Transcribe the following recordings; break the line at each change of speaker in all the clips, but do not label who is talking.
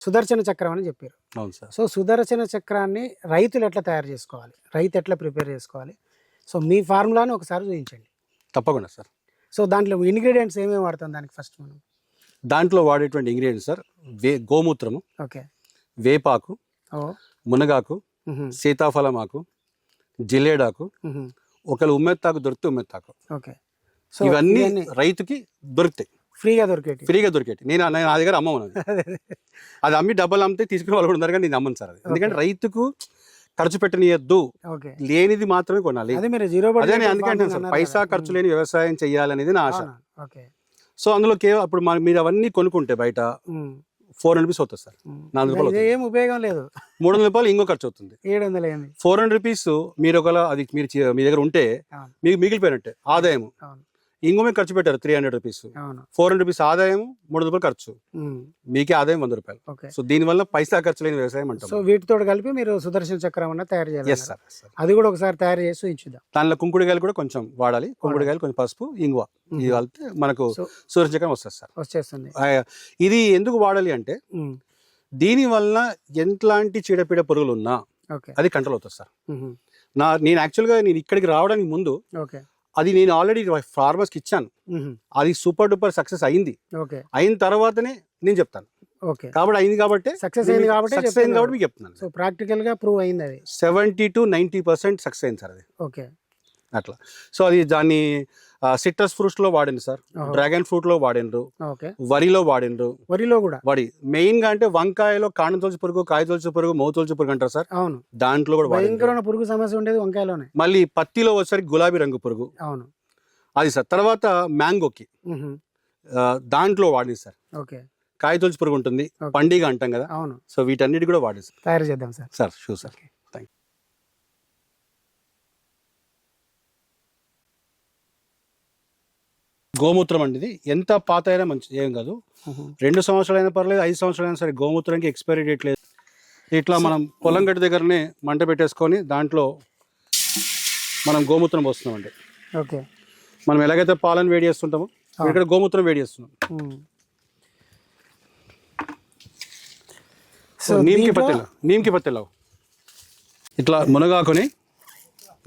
సుదర్శన చక్రం అని చెప్పారు.
అవును సార్.
సో సుదర్శన చక్రాన్ని రైతులు ఎట్లా తయారు చేసుకోవాలి? రైతు ఎట్లా ప్రిపేర్ చేసుకోవాలి? సో మీ ఫార్ములాని ఒకసారి చూపించండి
తప్పకుండా సార్.
సో దాంట్లో ఇంగ్రీడియంట్స్ ఏమేమి వాడతాం దానికి ఫస్ట్ మనం?
దాంట్లో వాడేటువంటి ఇంగ్రీడియంట్స్ సార్ వే గోమూత్రము
ఓకే.
వేపాకు మునగాకు. సీతాఫలం ఆకు జిల్లేడాకు
మ్హూ.
ఒకవేళ ఉమ్మెత్తాకు దొరికితే ఉమ్మెత్తాకు.
ఓకే. సో
ఇవన్నీ రైతుకి దొరుకుతాయి.
ఫ్రీగా దొరికేటి
ఫ్రీగా దొరికేటి నేను నేను నా దగ్గర అమ్మను అది అమ్మి డబ్బులు అమ్మితే తీసుకునే వాళ్ళు కూడా ఉన్నారు కానీ నేను అమ్మను సార్ అది. ఎందుకంటే రైతుకు ఖర్చు పెట్టనియద్దు. లేనిది మాత్రమే కొనాలి.
అదే మీరు జీరో
అదే నేను అందుకే అంటాను సార్. పైసా ఖర్చు లేని వ్యవసాయం చేయాలనేది నా ఆశ. సో అందులో కేవలం అప్పుడు మీరు అవన్నీ కొనుక్కుంటే బయట ఫోర్ హండ్రెడ్ రూపీస్ అవుతుంది సార్. నాలుగు రూపాయలు
ఏం ఉపయోగం లేదు.
మూడు వందల రూపాయలు ఇంకో ఖర్చు అవుతుంది.
ఏడు వందలు
ఫోర్ హండ్రెడ్ రూపీస్ మీరు ఒకవేళ అది మీరు మీ దగ్గర ఉంటే. మీకు మిగిలిపోయినట్టే ఆదాయం మీకు ఖర్చు పెట్టారు three hundred rupees four hundred rupees ఆదాయం మూడు రూపాయలు ఖర్చు. మీకే ఆదాయం వంద రూపాయలు. సో దీనివల్ల పైసా ఖర్చు లేని వ్యవసాయం
సో
అంటాం
వీటితో కలిపి మీరు సుదర్శన చక్రం అన్న తయారు చేయాలి
సార్
అది కూడా ఒకసారి తయారు చేసి ఉంచుదాం.
దానిలో కుంకుడుకాయలు కూడా కొంచెం వాడాలి. కుంకుడుకాయలు కొంచెం పసుపు ఇంగువ. ఇది కలిపితే మనకు
సో
సూర్యచక్రం వస్తుంది సార్
వచ్చేస్తుంది.
ఇది ఎందుకు వాడాలి అంటే దీని వలన ఎంట్లాంటి చీడపీడ పురుగులు ఉన్నా
ఓకే.
అది కంట్రోల్ అవుతుంది సార్ నా నేను యాక్చువల్గా నేను ఇక్కడికి రావడానికి ముందు
ఓకే.
అది నేను ఆల్రెడీ ఫార్మర్స్కి ఇచ్చాను. అది సూపర్ డూపర్ సక్సెస్ అయింది.
ఓకే.
అయిన తర్వాతనే నేను చెప్తాను.
ఓకే.
కాబట్టి అయింది కాబట్టి
సక్సెస్ అయింది కాబట్టి
సక్సెస్ అయింది కాబట్టి మీకు చెప్తున్నాను.
సో ప్రాక్టికల్గా ప్రూవ్ అయింది అది.
Seventy to ninety percent success అయింది సార్ అది.
ఓకే.
అట్లా. సో అది దాన్ని సిట్రస్ ఫ్రూట్స్లో వాడిండ్రు సార్. డ్రాగన్ ఫ్రూట్లో వాడిండ్రు వరిలో వాడిండ్రు.
వరిలో కూడా?
వడి మెయిన్గా అంటే వంకాయలో కాండం తొలచి పురుగు కాయ తొలచి పురుగు మౌ తొలచి పురుగు అంటారు సార్.
అవును.
దాంట్లో కూడా
భయంకరమైన పురుగు సమస్య ఉండేది వంకాయలోనే.
మళ్ళీ పత్తిలో వచ్చేసరికి గులాబీ రంగు పురుగు.
అవును.
అది సార్. తర్వాత మ్యాంగోకి. దాంట్లో వాడింది సార్.
ఓకే.
కాయ తొలచి పురుగు ఉంటుంది. పండిగ అంటాం కదా.
అవును.
సో వీటన్నిటి కూడా వాడింది
తయారు చేద్దాం సార్.
Sir sure sir. గోమూత్రం అండి ఇది. ఎంత పాత అయినా మంచిది ఏం కాదు. రెండు సంవత్సరాలైనా పర్లేదు ఐదు సంవత్సరాలైనా సరే గోమూత్రానికి ఎక్స్పైరీ డేట్ లేదు. ఇట్లా మనం పొలం గడ్డి దగ్గరనే మంట పెట్టేసుకొని దాంట్లో మనం గోమూత్రం పోస్తున్నామండి.
ఓకే.
మనం ఎలాగైతే పాలను వేడి చేస్తుంటామో ఇక్కడ గోమూత్రం వేడి చేస్తున్నాం. సో నీమ్కి పత్తెల నీమ్కి పత్తెలావు ఇట్లా మునగాకుని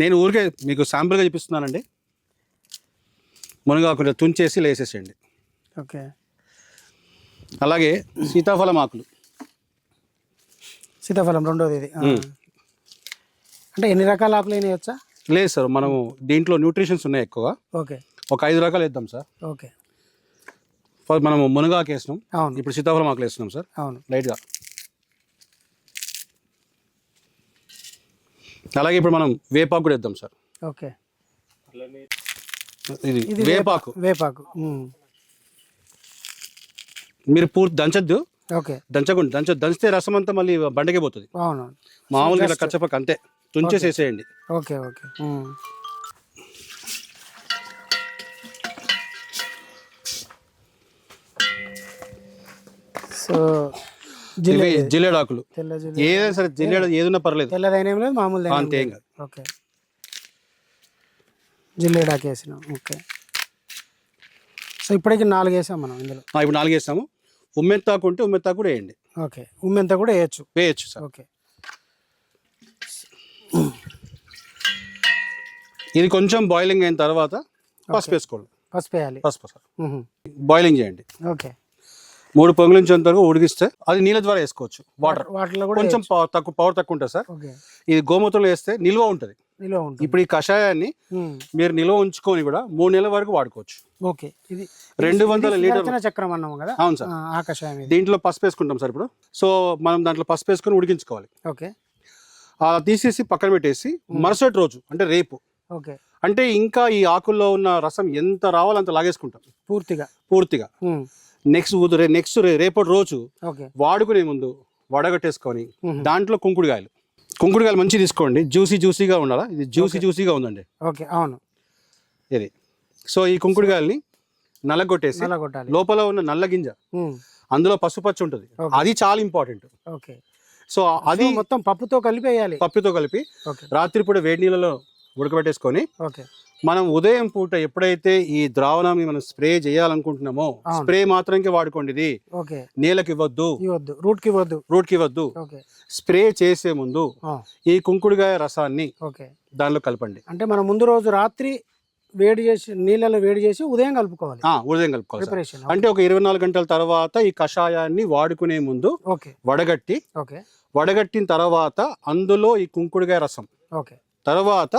నేను ఊరికే మీకు శాంపుల్గా చూపిస్తున్నానండి. మునగాకుని తుంచేసి లేసేసేయండి.
ఓకే.
అలాగే సీతాఫలం ఆకులు.
సీతాఫలం రెండోది ఇది. అంటే ఎన్ని రకాల ఆకులు వేయచ్చా
లేదు సార్ మనము దీంట్లో న్యూట్రిషన్స్ ఉన్నాయి ఎక్కువ.
ఓకే.
ఒక ఐదు రకాలు వేద్దాం సార్.
ఓకే.
ఫస్ట్ మనము మునగాకు వేసినాం.
అవును.
ఇప్పుడు సీతాఫలం ఆకులు వేస్తున్నాం సార్.
అవును.
లైట్గా. అలాగే ఇప్పుడు మనం వేపాకు కూడా వేద్దాం సార్.
ఓకే.
ఇది వేపాకు.
వేపాకు.
మీరు పూర్తి దంచద్దు.
ఓకే.
దంచకుండా దంచ దంచితే రసం అంతా మళ్ళీ బండకే పోతుంది.
అవును
మామూలుగా ఇలా కచ్చపక్క అంతే. తుంచేసి వేసేయండి.
Okay okay. సో
జిల్లేడాకులు. ఏదైనా సరే జిల్లేడ ఏదున్నా పర్లేదు.
తెల్లదైన మామూలు
అంతే ఏం కాదు
ఓకే. జిల్లేడాకి వేసినాం ఓకే. సో ఇప్పటికి నాలుగు వేసాం మనం ఇందులో.
ఇప్పుడు నాలుగు వేస్తాము ఉమ్మెత్తాకు ఉంటే ఉమ్మెత్తాకు కూడా వేయండి.
ఓకే. ఉమ్మెంత కూడా వేయచ్చు.
వేయచ్చు సార్.
ఓకే.
ఇది కొంచెం బాయిలింగ్ అయిన తర్వాత పసుపు వేసుకోండి
పసుపు వేయాలి.
పసుపు సార్. బాయిలింగ్ చేయండి.
ఓకే.
మూడు పొంగులించేంత వరకు ఉడికిస్తే అది నీళ్ళ ద్వారా వేసుకోవచ్చు. వాటర్
వాటిలో కూడా
కొంచెం తక్కువ పవర్ తక్కువ ఉంటుంది సార్. ఇది గోమూత్రంలో వేస్తే నిల్వ ఉంటుంది.
నిలువ ఉంటుంది.
ఇప్పుడు ఈ కషాయాన్ని. మీరు నిల్వ ఉంచుకొని కూడా మూడు నెలల వరకు వాడుకోవచ్చు.
ఓకే. ఇది
రెండు వందల లీటర్
చక్రం అన్నాము కదా?
అవును సార్.
ఆ, ఇది.
దీంట్లో పసుపు వేసుకుంటాం సార్ ఇప్పుడు. సో మనం దాంట్లో పసుపు వేసుకొని ఉడికించుకోవాలి.
ఓకే.
తీసేసి పక్కన పెట్టేసి మరుసటి రోజు అంటే రేపు.
ఓకే.
అంటే ఇంకా ఈ ఆకుల్లో ఉన్న రసం ఎంత రావాలో అంత లాగేసుకుంటాం.
పూర్తిగా.
పూర్తిగా. నెక్స్ట్ నెక్స్ట్ రేపటి రోజు వాడుకునే ముందు వడగట్టేసుకొని దాంట్లో కుంకుడుకాయలు. కుంకుడుకాయలు మంచి తీసుకోండి. జ్యూసీ జ్యూసీగా ఉండాలా? ఇది జ్యూసీ జ్యూసీగా ఉందండి.
ఓకే అవును.
ఇది. సో ఈ కుంకుడుకాయల్ని నల్లగొట్టేసి లోపల ఉన్న నల్ల గింజ. అందులో పసుపచ్చ ఉంటుంది. అది చాలా ఇంపార్టెంట్.
ఓకే.
సో అది
మొత్తం పప్పుతో కలిపి వేయాలి
పప్పుతో కలిపి రాత్రిపూట వేడి నీళ్ళలో ఉడకబెట్టేసుకొని
ఓకే.
మనం ఉదయం పూట ఎప్పుడైతే ఈ ద్రావణాన్ని మనం స్ప్రే చేయాలనుకుంటున్నామో. స్ప్రే మాత్రంకే వాడుకోండి ఇది నేలకి ఇవ్వద్దు.
ఇవ్వద్దు రూట్కి ఇవ్వద్దు.
రూట్కి ఇవ్వద్దు
ఓకే.
స్ప్రే చేసే ముందు ఈ కుంకుడుగాయ రసాన్ని దానిలో కలపండి.
అంటే మనం ముందు రోజు రాత్రి వేడి చేసి నీళ్ళలో వేడి చేసి ఉదయం కలుపుకోవాలి.
ఉదయం కలుపుకోవాలి అంటే ఒక ఇరవై నాలుగు గంటల తర్వాత ఈ కషాయాన్ని వాడుకునే ముందు వడగట్టి వడగట్టిన తర్వాత అందులో ఈ కుంకుడుగాయ రసం.
ఓకే.
తర్వాత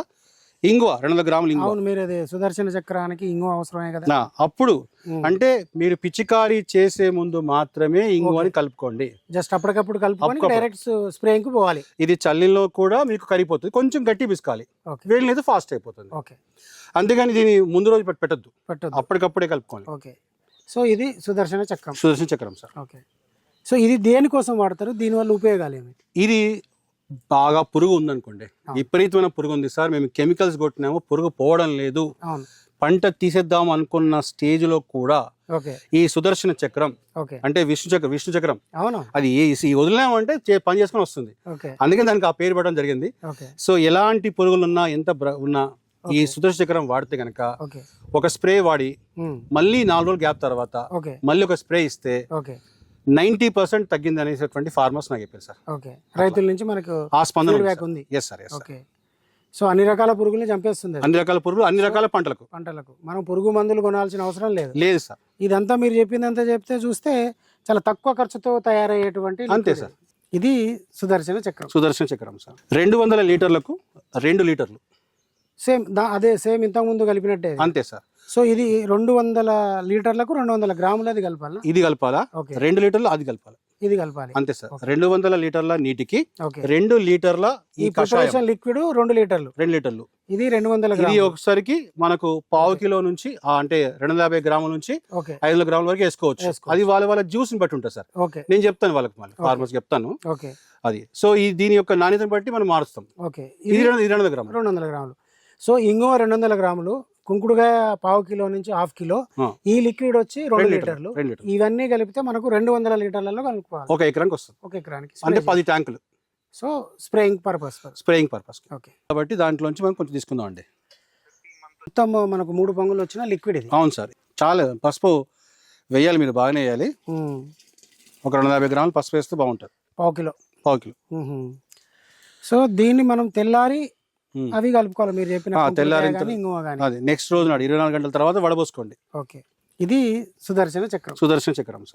ఇంగువ రెండు వందల గ్రాములు ఇంగువ.
అవును మీరు అది సుదర్శన చక్రానికి ఇంకో అవసరమే కదా.
అప్పుడు. అంటే మీరు పిచికారీ చేసే ముందు మాత్రమే ఇంగువని కలుపుకోండి.
జస్ట్ అప్పటికప్పుడు కలుపుకొని. డైరెక్ట్ స్ప్రేయింగ్ పోవాలి.
ఇది చల్లిలో కూడా మీకు కరిగిపోతుంది. కొంచెం గట్టి పిసుకాలి. అయితే ఫాస్ట్ అయిపోతుంది.
ఓకే.
అందుకని దీన్ని ముందు రోజు పెట్- పెట్టద్దు.
పెట్టొద్దు.
అప్పటికప్పుడే కలుపుకోవాలి.
ఓకే. సో ఇది సుదర్శన చక్రం.
సుదర్శన చక్రం సార్.
ఓకే. సో ఇది దేనికోసం వాడతారు? దీనివల్ల ఉపయోగాలు ఏమి
ఇది బాగా పురుగు ఉందనుకోండి విపరీతమైన పురుగు ఉంది సార్. మేము కెమికల్స్ కొట్టినాము పురుగు పోవడం లేదు. పంట తీసేద్దాం అనుకున్న స్టేజ్లో కూడా ఈ సుదర్శన చక్రం అంటే విష్ణు చక్రం విష్ణు చక్రం. అది వదిలినామంటే పని చేసుకొని వస్తుంది. అందుకే దానికి ఆ పేరు పెట్టడం జరిగింది. సో ఎలాంటి పురుగులు ఉన్నా ఎంత ఉన్నా ఈ. సుదర్శన చక్రం వాడితే గనక ఒక స్ప్రే వాడి మళ్ళీ నాలుగు రోజులు గ్యాప్ తర్వాత మళ్ళీ ఒక స్ప్రే ఇస్తే నైన్టీ పర్సెంట్ తగ్గింది అనేటువంటి ఫార్మర్స్ నాకు చెప్పారు సార్.
ఓకే. రైతుల నుంచి మనకు
ఆ స్పందన
ఉంది
yes sir. Yes
okay. So అన్ని రకాల పురుగుల్ని చంపేస్తుంది
అన్ని రకాల పురుగులు అన్ని రకాల పంటలకు.
పంటలకు. మనం పురుగు మందులు కొనాల్సిన అవసరం లేదు.
లేదు సార్
ఇదంతా మీరు చెప్పిందంతా చెప్తే చూస్తే చాలా తక్కువ ఖర్చుతో తయారయ్యేటువంటి
అంతే. సార్.
ఇది. సుదర్శన చక్రం.
సుదర్శన చక్రం సార్ రెండు వందల లీటర్లకు రెండు లీటర్లు.
సేమ్ అదే సేమ్ ఇంతకు ముందు కలిపినట్టే.
అంతే సార్
సో ఇది రెండు వందల లీటర్లకు రెండు వందల గ్రాములది కలపాలా?
ఇది కలపాలా? రెండు లీటర్లు అది కలపాలి.
ఇది కలపాలి.
అంతే సార్. రెండు వందల లీటర్ల నీటికి రెండు లీటర్ల
ఈ
కషాయం.
ప్రిపరేషన్ లిక్విడ్ రెండు లీటర్లు.
రెండు లీటర్లు.
ఇది రెండు వందల
ఇది
గ్రాములు.
ఒకసారికి మనకు పావు కిలో నుంచి అంటే రెండు వందల యాభై గ్రాముల నుంచి ఐదు వందల గ్రాముల వరకు వేసుకోవచ్చు. అది వాళ్ళ వాళ్ళ జ్యూస్ని బట్టి ఉంటుంది సార్. నేను చెప్తాను వాళ్ళకి మళ్ళీ ఫార్మర్స్ చెప్తాను.
ఓకే.
అది. సో ఈ దీని యొక్క నాణ్యతను బట్టి మనం మారుస్తాం. ఇది రెండు వందల గ్రాములు.
రెండు వందల గ్రాములు. సో ఇంగువ రెండు వందల గ్రాములు కుంకుడుగాయ పావు కిలో నుంచి హాఫ్ కిలో. ఈ లిక్విడ్ వచ్చి రెండు లీటర్లు ఇవన్నీ కలిపితే మనకు రెండు వందల లీటర్లలో కలుపుకోవాలి.
ఒక ఎకరానికి వస్తుంది.
ఒక ఎకరానికి
అంటే పది ట్యాంకులు.
So spraying purpose.
Spraying purpose.
Okay.
కాబట్టి దాంట్లోంచి మనం కొంచెం తీసుకుందాం అండి.
మొత్తం మనకు మూడు పొంగులు వచ్చిన లిక్విడ్ ఇది.
అవును సార్. చాలా పసుపు వేయాలి మీరు బాగానే వేయాలి. ఒక రెండు యాభై గ్రాములు పసుపు వేస్తే బాగుంటుంది.
పావు కిలో.
పావు కిలో.
సో దీన్ని మనం తెల్లారి. అవి కలుపుకోవాలి. మీరు చెప్పిన
నెక్స్ట్ రోజు నాడు ఇరవై నాలుగు గంటల తర్వాత వడబోసుకోండి
ఓకే. ఇది సుదర్శన చక్రం.
సుదర్శన చక్రం